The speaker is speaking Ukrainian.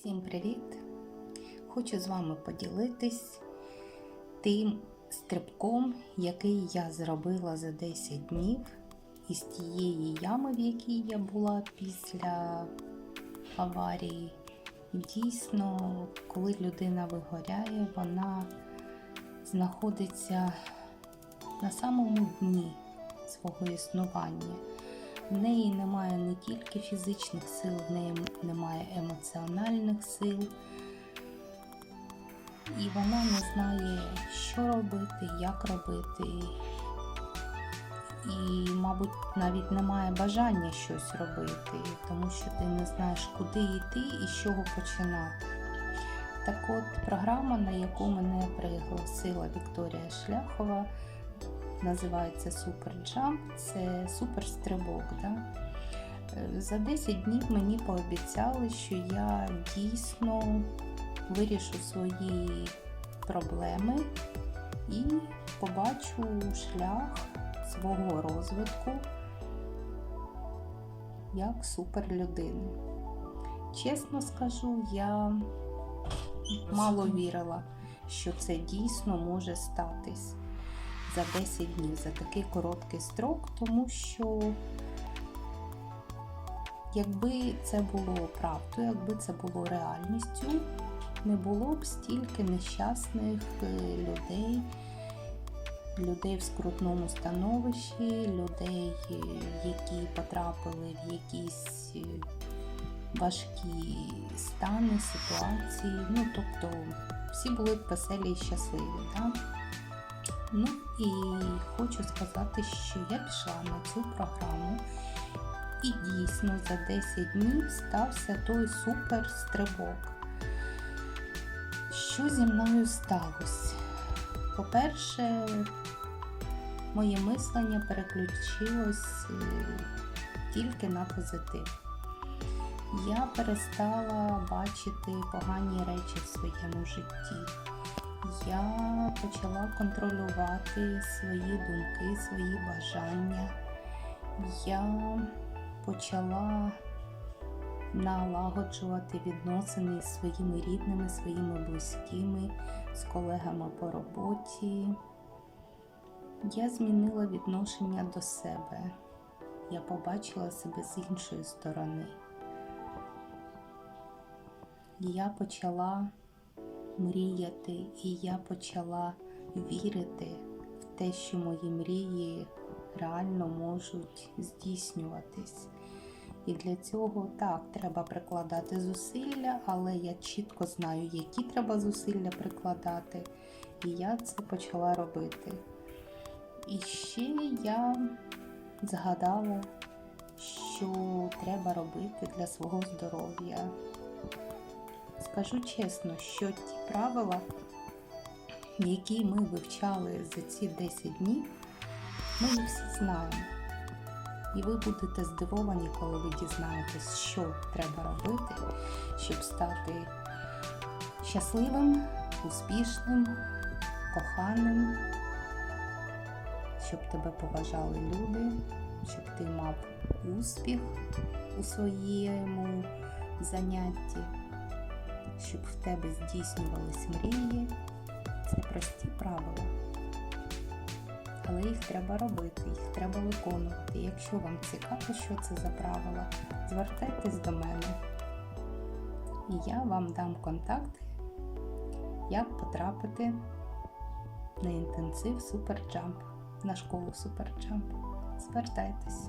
Всім привіт! Хочу з вами поділитись тим стрибком, який я зробила за 10 днів із тієї ями, в якій я була після аварії. Дійсно, коли людина вигоряє, вона знаходиться на самому дні свого існування. В неї немає не тільки фізичних сил, в неї немає емоціональних сил. І вона не знає, що робити, як робити. І, мабуть, навіть немає бажання щось робити, тому що ти не знаєш, куди йти і з чого починати. Так от, програма, на яку мене пригласила Вікторія Шляхова, називається Super Jump, це суперстрибок. Да? Е, За 10 днів мені пообіцяли, що я дійсно вирішу свої проблеми і побачу шлях свого розвитку як суперлюдини. Чесно скажу, я мало вірила, що це дійсно може статись за 10 днів, за такий короткий строк, тому що якби це було правдою, якби це було реальністю, не було б стільки нещасних е, людей, людей в скрутному становищі, людей, е, які потрапили в якісь е, важкі стани, ситуації. Ну, тобто всі були б веселі і щасливі. Да? Ну і хочу сказати, що я пішла на цю програму. І дійсно за 10 днів стався той супер стрибок. Що зі мною сталося? По-перше, моє мислення переключилось е, тільки на позитив. Я перестала бачити погані речі в своєму житті. Я почала контролювати свої думки, свої бажання. Я почала налагоджувати відносини з своїми рідними, своїми близькими, з колегами по роботі. Я змінила відношення до себе. Я побачила себе з іншої сторони. Я почала мріяти, і я почала вірити в те, що мої мрії реально можуть здійснюватись. І для цього так, треба прикладати зусилля, але я чітко знаю, які треба зусилля прикладати. І я це почала робити. І ще я згадала, що треба робити для свого здоров'я. Скажу чесно, що ті правила, які ми вивчали за ці 10 днів, ми їх всі знаємо. І ви будете здивовані, коли ви дізнаєтесь, що треба робити, щоб стати щасливим, успішним, коханим, щоб тебе поважали люди, щоб ти мав успіх у своєму занятті, щоб в тебе здійснювались мрії. Це прості правила але їх треба робити, їх треба виконувати. Якщо вам цікаво, що це за правила, звертайтесь до мене. І я вам дам контакти, як потрапити на інтенсив Суперджамп, на школу Суперджамп. Звертайтесь.